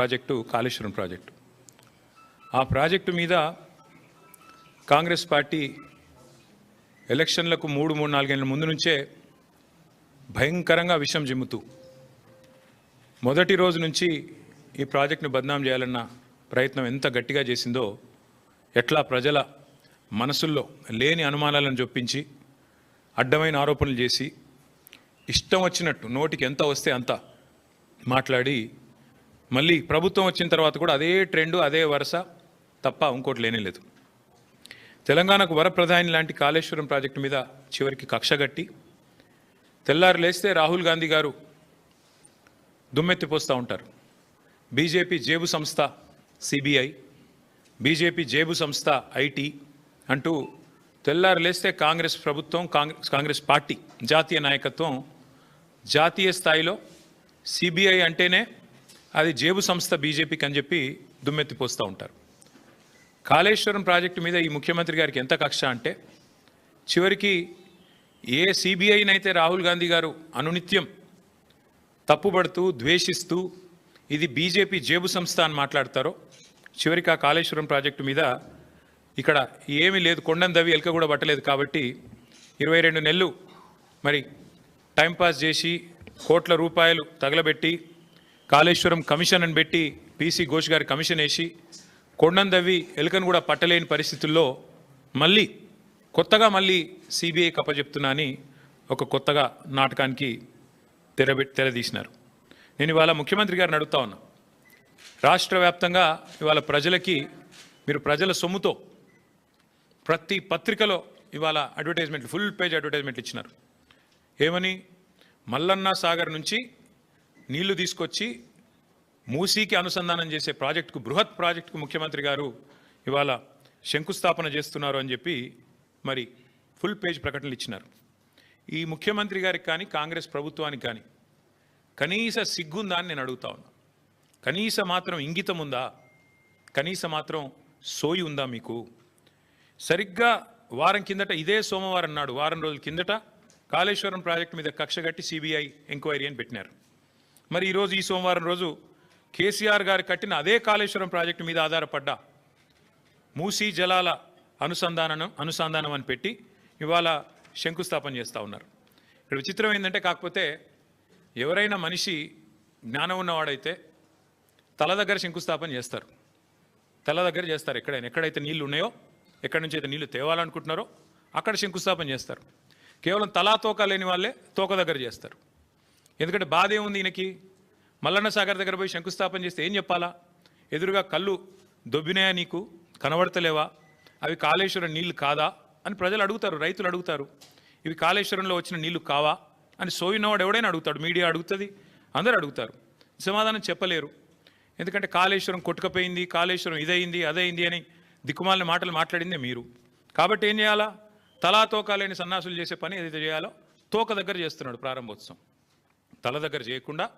Project Kaleshwaram project. ఆ project మీద Congress party ఎలక్షన్లకు మూడు మూడు నాలుగేళ్ళ ముందు నుంచే భయంకరంగా విషం జిమ్ముతూ మొదటి రోజు నుంచి ఈ ప్రాజెక్టును బద్నాం చేయాలన్న ప్రయత్నం ఎంత గట్టిగా చేసిందో ఎట్లా ప్రజల మనసుల్లో లేని అనుమానాలను చొప్పించి అడ్డమైన ఆరోపణలు చేసి ఇష్టం వచ్చినట్టు నోటికి ఎంత వస్తే అంత మాట్లాడి మళ్ళీ ప్రభుత్వం వచ్చిన తర్వాత కూడా అదే ట్రెండ్ అదే వరుస తప్ప ఇంకోటి లేనే లేదు. తెలంగాణకు వరప్రధాని లాంటి కాళేశ్వరం ప్రాజెక్టు మీద చివరికి కక్షగట్టి తెల్లారు లేస్తే రాహుల్ గాంధీ గారు దుమ్మెత్తిపోస్తూ ఉంటారు. బీజేపీ జేబు సంస్థ సిబిఐ బీజేపీ జేబు సంస్థ ఐటీ అంటూ తెల్లారు లేస్తే కాంగ్రెస్ ప్రభుత్వం కాంగ్రెస్ కాంగ్రెస్ పార్టీ జాతీయ నాయకత్వం జాతీయ స్థాయిలో సిబిఐ అంటేనే అది జేబు సంస్థ బీజేపీకి అని చెప్పి దుమ్మెత్తిపోస్తూ ఉంటారు. కాళేశ్వరం ప్రాజెక్టు మీద ఈ ముఖ్యమంత్రి గారికి ఎంత కక్ష అంటే చివరికి ఏ సిబిఐనైతే రాహుల్ గాంధీ గారు అనునిత్యం తప్పుబడుతూ ద్వేషిస్తూ ఇది బీజేపీ జేబు సంస్థ అని మాట్లాడతారో చివరికి ఆ కాళేశ్వరం ప్రాజెక్టు మీద ఇక్కడ ఏమీ లేదు కొండను దవి ఎలక కూడా పట్టలేదు కాబట్టి ఇరవై రెండు నెలలు మరి టైంపాస్ చేసి కోట్ల రూపాయలు తగలబెట్టి కాళేశ్వరం కమిషన్ అని పెట్టి పీసీ ఘోష్ గారి కమిషన్ వేసి కొండందవి ఎలుకను కూడా పట్టలేని పరిస్థితుల్లో మళ్ళీ కొత్తగా మళ్ళీ సిబిఐ కప్పచెప్తున్నా అని ఒక కొత్తగా నాటకానికి తెరబెట్టి తెరదీసినారు. నేను ఇవాళ ముఖ్యమంత్రి గారిని అడుగుతా ఉన్నా. రాష్ట్ర వ్యాప్తంగా ఇవాళ ప్రజలకి మీరు ప్రజల సొమ్ముతో ప్రతి పత్రికలో ఇవాళ అడ్వర్టైజ్మెంట్లు ఫుల్ పేజ్ అడ్వర్టైజ్మెంట్లు ఇచ్చినారు. ఏమని? మల్లన్న సాగర్ నుంచి నీళ్ళు తీసుకొచ్చి మూసీకి అనుసంధానం చేసే ప్రాజెక్టుకు బృహత్ ప్రాజెక్టుకు ముఖ్యమంత్రి గారు ఇవాళ శంకుస్థాపన చేస్తున్నారు అని చెప్పి మరి ఫుల్ పేజ్ ప్రకటనలు ఇచ్చినారు. ఈ ముఖ్యమంత్రి గారికి కానీ కాంగ్రెస్ ప్రభుత్వానికి కానీ కనీస సిగ్గుందా అని నేను అడుగుతా ఉన్నా. కనీస మాత్రం ఇంగితం ఉందా? కనీస మాత్రం సోయి ఉందా మీకు? సరిగ్గా వారం కిందట ఇదే సోమవారం నాడు వారం రోజుల కిందట కాళేశ్వరం ప్రాజెక్టు మీద కక్ష కట్టి సిబిఐ ఎంక్వైరీ అని పెట్టినారు. మరి ఈరోజు ఈ సోమవారం రోజు కేసీఆర్ గారు కట్టిన అదే కాళేశ్వరం ప్రాజెక్టు మీద ఆధారపడ్డ మూసీ జలాల అనుసంధానం అనుసంధానం అని పెట్టి ఇవాళ శంకుస్థాపన చేస్తూ ఉన్నారు. ఇక్కడ విచిత్రం ఏంటంటే కాకపోతే ఎవరైనా మనిషి జ్ఞానం ఉన్నవాడైతే తల దగ్గర శంకుస్థాపన చేస్తారు. తల దగ్గర చేస్తారు ఎక్కడైనా. ఎక్కడైతే నీళ్ళు ఉన్నాయో ఎక్కడి నుంచి అయితే నీళ్ళు తేవాలనుకుంటున్నారో అక్కడ శంకుస్థాపన చేస్తారు. కేవలం తలా తోక లేని వాళ్ళే తోక దగ్గర చేస్తారు. ఎందుకంటే బాధ ఏముంది ఈయనకి? మల్లన్న సాగర్ దగ్గర పోయి శంకుస్థాపన చేస్తే ఏం చెప్పాలా? ఎదురుగా కళ్ళు దొబ్బినాయా నీకు? కనబడతలేవా? అవి కాళేశ్వరం నీళ్ళు కాదా? అని ప్రజలు అడుగుతారు రైతులు అడుగుతారు. ఇవి కాళేశ్వరంలో వచ్చిన నీళ్ళు కావా? అని సోయినవాడు ఎవడైనా అడుగుతాడు మీడియా అడుగుతుంది అందరూ అడుగుతారు. సమాధానం చెప్పలేరు. ఎందుకంటే కాళేశ్వరం కొట్టుకపోయింది కాళేశ్వరం ఇదయింది అదయింది అని దిక్కుమాలిన మాటలు మాట్లాడిందే మీరు. కాబట్టి ఏం చేయాలా? తలా తోక లేని సన్నాసులు చేసే పని ఏదైతే చేయాలో తోక దగ్గర చేస్తున్నాడు ప్రారంభోత్సవం. తల దగ్గర చేయకుండా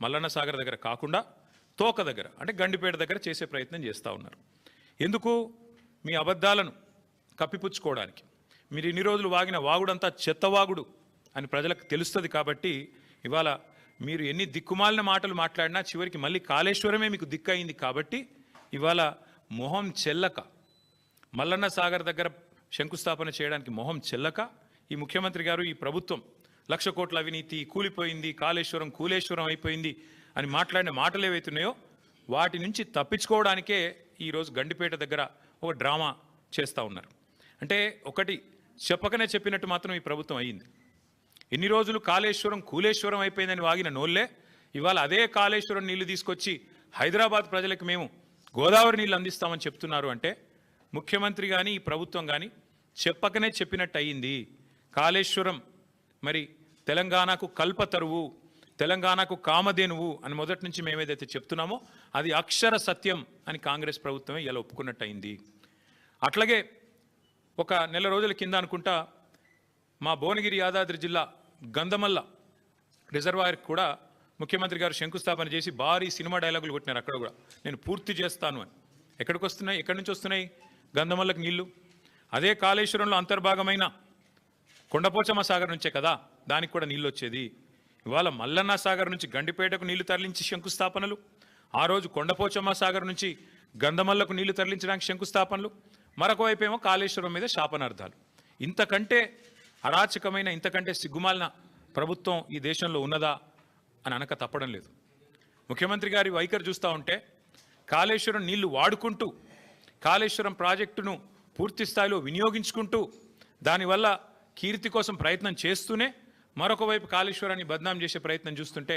మల్లన్న సాగర్ దగ్గర కాకుండా తోక దగ్గర అంటే గండిపేట దగ్గర చేసే ప్రయత్నం చేస్తూ ఉన్నారు. ఎందుకు? మీ అబద్ధాలను కప్పిపుచ్చుకోవడానికి. మీరు ఇన్ని రోజులు వాగిన వాగుడంతా చెత్తవాగుడు అని ప్రజలకు తెలుస్తుంది కాబట్టి ఇవాళ మీరు ఎన్ని దిక్కుమాలిన మాటలు మాట్లాడినా చివరికి మళ్ళీ కాళేశ్వరమే మీకు దిక్కయింది కాబట్టి ఇవాళ మొహం చెల్లక. మల్లన్న సాగర్ దగ్గర శంకుస్థాపన చేయడానికి మొహం చెల్లక. ఈ ముఖ్యమంత్రి గారు ఈ ప్రభుత్వం లక్ష కోట్ల అవినీతి కూలిపోయింది కాళేశ్వరం కూలేశ్వరం అయిపోయింది అని మాట్లాడిన మాటలు ఏవైతున్నాయో వాటి నుంచి తప్పించుకోవడానికే ఈరోజు గండిపేట దగ్గర ఒక డ్రామా చేస్తూ ఉన్నారు. అంటే ఒకటి చెప్పకనే చెప్పినట్టు మాత్రం ఈ ప్రభుత్వం అయ్యింది. ఎన్ని రోజులు కాళేశ్వరం కూలేశ్వరం అయిపోయిందని వాగిన నోళ్ళే ఇవాళ అదే కాళేశ్వరం నీళ్ళు తీసుకొచ్చి హైదరాబాద్ ప్రజలకు మేము గోదావరి నీళ్ళు అందిస్తామని చెప్తున్నారు అంటే ముఖ్యమంత్రి కానీ ఈ ప్రభుత్వం కానీ చెప్పకనే చెప్పినట్టు అయ్యింది. కాళేశ్వరం మరి తెలంగాణకు కల్పతరువు తెలంగాణకు కామధేనువు అని మొదటి నుంచి మేము ఏదైతే చెప్తున్నామో అది అక్షర సత్యం అని కాంగ్రెస్ ప్రభుత్వమే ఇలా ఒప్పుకున్నట్టు అయింది అట్లాగే ఒక నెల రోజుల కింద అనుకుంటా మా భువనగిరి యాదాద్రి జిల్లా గంధమల్ల రిజర్వాయర్కి కూడా ముఖ్యమంత్రి గారు శంకుస్థాపన చేసి భారీ సినిమా డైలాగులు కొట్టినారు అక్కడ కూడా. నేను పూర్తి చేస్తాను అని. ఎక్కడికి వస్తున్నాయి? ఎక్కడి నుంచి వస్తున్నాయి? గంధమల్లకి నీళ్ళు అదే కాళేశ్వరంలో అంతర్భాగమైన కొండపోచమ్మ సాగర్ నుంచే కదా? దానికి కూడా నీళ్ళు వచ్చేది ఇవాళ మల్లన్న సాగర్ నుంచి గండిపేటకు నీళ్ళు తరలించి శంకుస్థాపనలు. ఆ రోజు కొండపోచమ్మ సాగర్ నుంచి గంధమల్లకు నీళ్ళు తరలించడానికి శంకుస్థాపనలు. మరొక కాళేశ్వరం మీద శాపనార్థాలు. ఇంతకంటే అరాచకమైన ఇంతకంటే సిగ్గుమాలిన ప్రభుత్వం ఈ దేశంలో ఉన్నదా అని అనక తప్పడం లేదు. ముఖ్యమంత్రి గారి వైఖరి చూస్తూ ఉంటే కాళేశ్వరం నీళ్ళు వాడుకుంటూ కాళేశ్వరం ప్రాజెక్టును పూర్తి స్థాయిలో వినియోగించుకుంటూ దానివల్ల కీర్తి కోసం ప్రయత్నం చేస్తూనే మరొక వైపు కాళేశ్వరాన్ని బద్నాం చేసే ప్రయత్నం చూస్తుంటే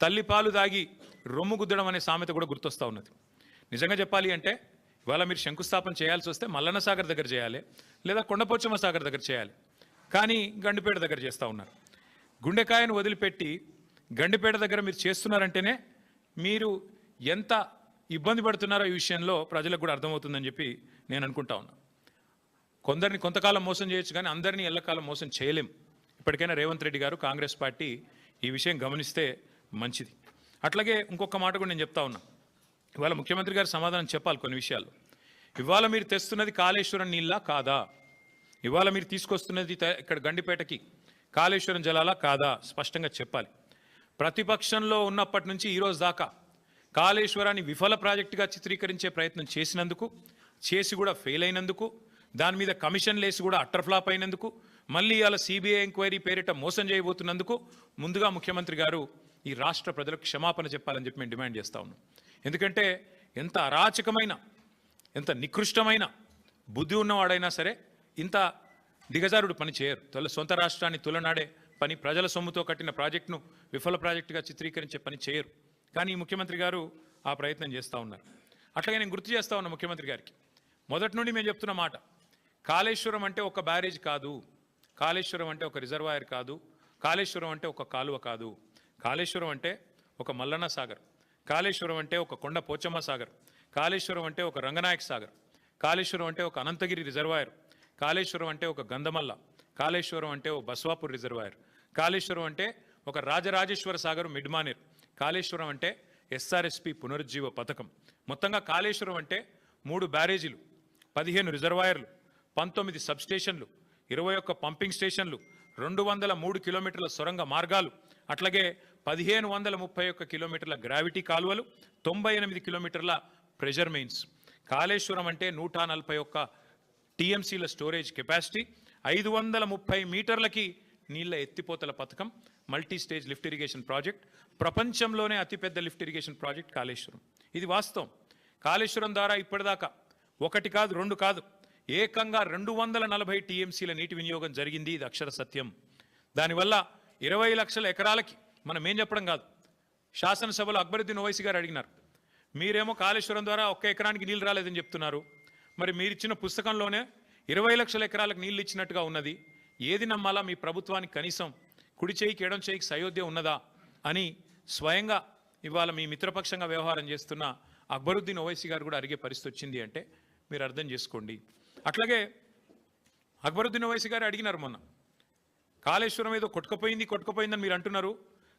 తల్లి పాలు దాగి రొమ్ము గుద్దడం అనే సామెత కూడా గుర్తొస్తూ ఉన్నది. నిజంగా చెప్పాలి అంటే ఇవాళ మీరు శంకుస్థాపన చేయాల్సి వస్తే మల్లన్న సాగర్ దగ్గర చేయాలి లేదా కొండపోచమ్మ సాగర్ దగ్గర చేయాలి. కానీ గండిపేట దగ్గర చేస్తూ ఉన్నారు. గుండెకాయను వదిలిపెట్టి గండిపేట దగ్గర మీరు చేస్తున్నారంటేనే మీరు ఎంత ఇబ్బంది పడుతున్నారో ఈ విషయంలో ప్రజలకు కూడా అర్థమవుతుందని చెప్పి నేను అనుకుంటా ఉన్నా. కొందరిని కొంతకాలం మోసం చేయొచ్చు కానీ అందరినీ ఎల్లకాలం మోసం చేయలేం. ఇప్పటికైనా రేవంత్ రెడ్డి గారు కాంగ్రెస్ పార్టీ ఈ విషయం గమనిస్తే మంచిది. అట్లాగే ఇంకొక మాట కూడా నేను చెప్తా ఉన్నా. ఇవాళ ముఖ్యమంత్రి గారు సమాధానం చెప్పాలి కొన్ని విషయాలు. ఇవాళ మీరు తెస్తున్నది కాళేశ్వరం నీళ్ళ కాదా? ఇవాళ మీరు తీసుకొస్తున్నది ఇక్కడ గండిపేటకి కాళేశ్వరం జలాలా కాదా? స్పష్టంగా చెప్పాలి. ప్రతిపక్షంలో ఉన్నప్పటి నుంచి ఈరోజు దాకా కాళేశ్వరాన్ని విఫల ప్రాజెక్టుగా చిత్రీకరించే ప్రయత్నం చేసినందుకు చేసి కూడా ఫెయిల్ అయినందుకు దాని మీద కమిషన్ లేసి కూడా అట్టర్ ఫ్లాప్ అయినందుకు మళ్ళీ ఇవాళ సిబిఐ ఎంక్వైరీ పేరిట మోసం చేయబోతున్నందుకు ముందుగా ముఖ్యమంత్రి గారు ఈ రాష్ట్ర ప్రజలకు క్షమాపణ చెప్పాలని చెప్పి మేము డిమాండ్ చేస్తా ఉన్నాం. ఎందుకంటే ఎంత అరాచకమైన ఎంత నికృష్టమైన బుద్ధి ఉన్నవాడైనా సరే ఇంత దిగజారుడు పని చేయరు. తొల సొంత రాష్ట్రాన్ని తులనాడే పని ప్రజల సొమ్ముతో కట్టిన ప్రాజెక్టును విఫల ప్రాజెక్టుగా చిత్రీకరించే పని చేయరు. కానీ ఈ ముఖ్యమంత్రి గారు ఆ ప్రయత్నం చేస్తూ ఉన్నారు. అట్లాగే నేను గుర్తు చేస్తా ఉన్నా ముఖ్యమంత్రి గారికి. మొదటి నుండి మేము చెప్తున్న మాట కాళేశ్వరం అంటే ఒక బ్యారేజ్ కాదు కాళేశ్వరం అంటే ఒక రిజర్వాయర్ కాదు కాళేశ్వరం అంటే ఒక కాలువ కాదు కాళేశ్వరం అంటే ఒక మల్లన్న సాగర్ కాళేశ్వరం అంటే ఒక కొండ పోచమ్మ సాగర్ కాళేశ్వరం అంటే ఒక రంగనాయక సాగర్ కాళేశ్వరం అంటే ఒక అనంతగిరి రిజర్వాయర్ కాళేశ్వరం అంటే ఒక గంధమల్ల కాళేశ్వరం అంటే ఒక బస్వాపూర్ రిజర్వాయర్ కాళేశ్వరం అంటే ఒక రాజరాజేశ్వర సాగర్ మిడ్మానేర్ కాళేశ్వరం అంటే ఎస్ఆర్ఎస్పి పునరుజ్జీవ పథకం మొత్తంగా కాళేశ్వరం అంటే మూడు బ్యారేజీలు పదిహేను రిజర్వాయర్లు పంతొమ్మిది సబ్స్టేషన్లు ఇరవై ఒక్క పంపింగ్ స్టేషన్లు రెండు వందల మూడు కిలోమీటర్ల సొరంగ మార్గాలు అట్లాగే పదిహేను వందల ముప్పై ఒక్క కిలోమీటర్ల గ్రావిటీ కాలువలు తొంభై ఎనిమిది కిలోమీటర్ల ప్రెషర్ మెయిన్స్ కాళేశ్వరం అంటే నూట నలభై ఒక్క టీఎంసీల స్టోరేజ్ కెపాసిటీ ఐదు వందల ముప్పై మీటర్లకి నీళ్ళ ఎత్తిపోతల పథకం multi stage lift irrigation project ప్రపంచంలోనే అతిపెద్ద లిఫ్ట్ ఇరిగేషన్ ప్రాజెక్ట్ కాళేశ్వరం. ఇది వాస్తవం. కాళేశ్వరం ద్వారా ఇప్పటిదాకా ఒకటి కాదు రెండు కాదు ఏకంగా రెండు వందల నలభై టీఎంసీల నీటి వినియోగం జరిగింది. ఇది అక్షర సత్యం. దానివల్ల ఇరవై లక్షల ఎకరాలకి మనం ఏం చెప్పడం కాదు. శాసనసభలో అక్బరుద్దీన్ ఓవైసీ గారు అడిగినారు. మీరేమో కాళేశ్వరం ద్వారా ఒక్క ఎకరానికి నీళ్ళు రాలేదని చెప్తున్నారు. మరి మీరిచ్చిన పుస్తకంలోనే ఇరవై లక్షల ఎకరాలకు నీళ్ళు ఇచ్చినట్టుగా ఉన్నది. ఏది నమ్మాలా మీ ప్రభుత్వానికి కనీసం కుడి చేయికి ఎడం చేయికి సయోధ్య ఉన్నదా అని స్వయంగా ఇవాళ మీ మిత్రపక్షంగా వ్యవహారం చేస్తున్న అక్బరుద్దీన్ ఓవైసీ గారు కూడా అడిగే పరిస్థితి వచ్చింది అంటే మీరు అర్థం చేసుకోండి. అట్లాగే అక్బరుద్దీన్ ఓవైసీ గారు అడిగినారు మొన్న కాళేశ్వరం ఏదో కొట్టుకుపోయింది కొట్టుకుపోయిందని మీరు అంటున్నారు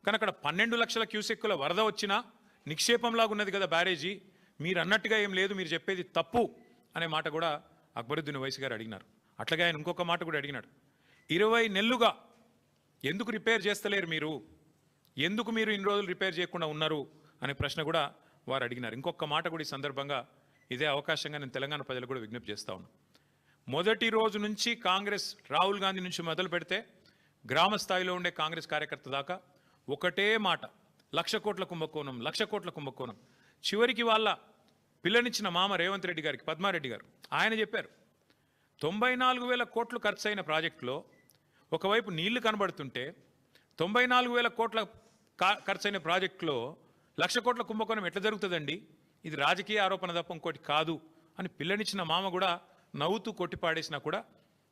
కానీ అక్కడ పన్నెండు లక్షల క్యూసెక్కుల వరద వచ్చినా నిక్షేపంలాగా ఉన్నది కదా బ్యారేజీ మీరు అన్నట్టుగా ఏం లేదు మీరు చెప్పేది తప్పు అనే మాట కూడా అక్బరుద్దీన్ వైస్ గారు అడిగినారు. అట్లాగే ఆయన ఇంకొక మాట కూడా అడిగినాడు. ఇరవై నెలలుగా ఎందుకు రిపేర్ చేస్తలేరు మీరు? ఎందుకు మీరు ఇన్ని రోజులు రిపేర్ చేయకుండా ఉన్నారు? అనే ప్రశ్న కూడా వారు అడిగినారు. ఇంకొక మాట కూడా ఈ సందర్భంగా ఇదే అవకాశంగా నేను తెలంగాణ ప్రజలకు కూడా విజ్ఞప్తి చేస్తా ఉన్నాను మొదటి రోజు నుంచి కాంగ్రెస్ రాహుల్ గాంధీ నుంచి మొదలు పెడితే గ్రామ స్థాయిలో ఉండే కాంగ్రెస్ కార్యకర్త దాకా ఒకటే మాట లక్ష కోట్ల కుంభకోణం లక్ష కోట్ల కుంభకోణం. చివరికి వాళ్ళ పిల్లనిచ్చిన మామ రేవంత్ రెడ్డి గారికి పద్మారెడ్డి గారు ఆయన చెప్పారు తొంభై నాలుగు వేల కోట్లు ఖర్చు అయిన ప్రాజెక్టులో ఒకవైపు నీళ్ళు కనబడుతుంటే తొంభై నాలుగు వేల కోట్ల ఖర్చు అయిన ప్రాజెక్టులో లక్ష కోట్ల కుంభకోణం ఎట్లా జరుగుతుందండి? ఇది రాజకీయ ఆరోపణ తప్ప ఇంకోటి కాదు అని పిల్లనిచ్చిన మామ కూడా నవ్వుతూ కొట్టిపాడేసినా కూడా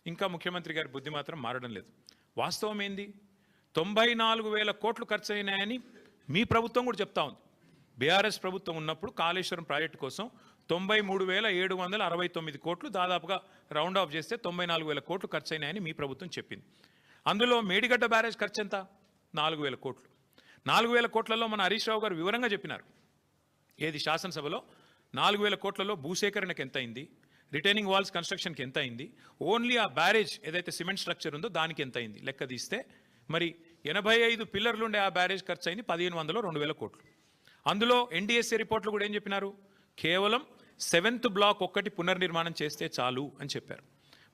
ఇంకా ముఖ్యమంత్రి గారి బుద్ధి మాత్రం మారడం లేదు. వాస్తవం ఏంది? తొంభై నాలుగు వేల కోట్లు ఖర్చు అయినాయని మీ ప్రభుత్వం కూడా చెప్తా ఉంది. బీఆర్ఎస్ ప్రభుత్వం ఉన్నప్పుడు కాళేశ్వరం ప్రాజెక్టు కోసం తొంభై మూడు వేల ఏడు వందల అరవై తొమ్మిది కోట్లు దాదాపుగా రౌండ్ ఆఫ్ చేస్తే తొంభై నాలుగు వేల కోట్లు ఖర్చు అయినాయని మీ ప్రభుత్వం చెప్పింది. అందులో మేడిగడ్డ బ్యారేజ్ ఖర్చు ఎంత నాలుగు వేల కోట్లు. నాలుగు వేల కోట్లలో మన హరీష్ రావు గారు వివరంగా చెప్పినారు. ఏది శాసనసభలో? నాలుగు వేల కోట్లలో భూసేకరణకు ఎంత అయింది? రిటైనింగ్ వాల్స్ కన్స్ట్రక్షన్కి ఎంత అయింది ఓన్లీ ఆ బ్యారేజ్ ఏదైతే సిమెంట్ స్ట్రక్చర్ ఉందో దానికి ఎంత అయింది లెక్క తీస్తే మరి ఎనభై ఐదు పిల్లర్లు ఉండే ఆ బ్యారేజ్ ఖర్చు అయింది పదిహేను వందలు రెండు వేల కోట్లు. అందులో ఎన్డీఎస్ఏ రిపోర్ట్లు కూడా ఏం చెప్పినారు? కేవలం సెవెంత్ బ్లాక్ ఒక్కటి పునర్నిర్మాణం చేస్తే చాలు అని చెప్పారు.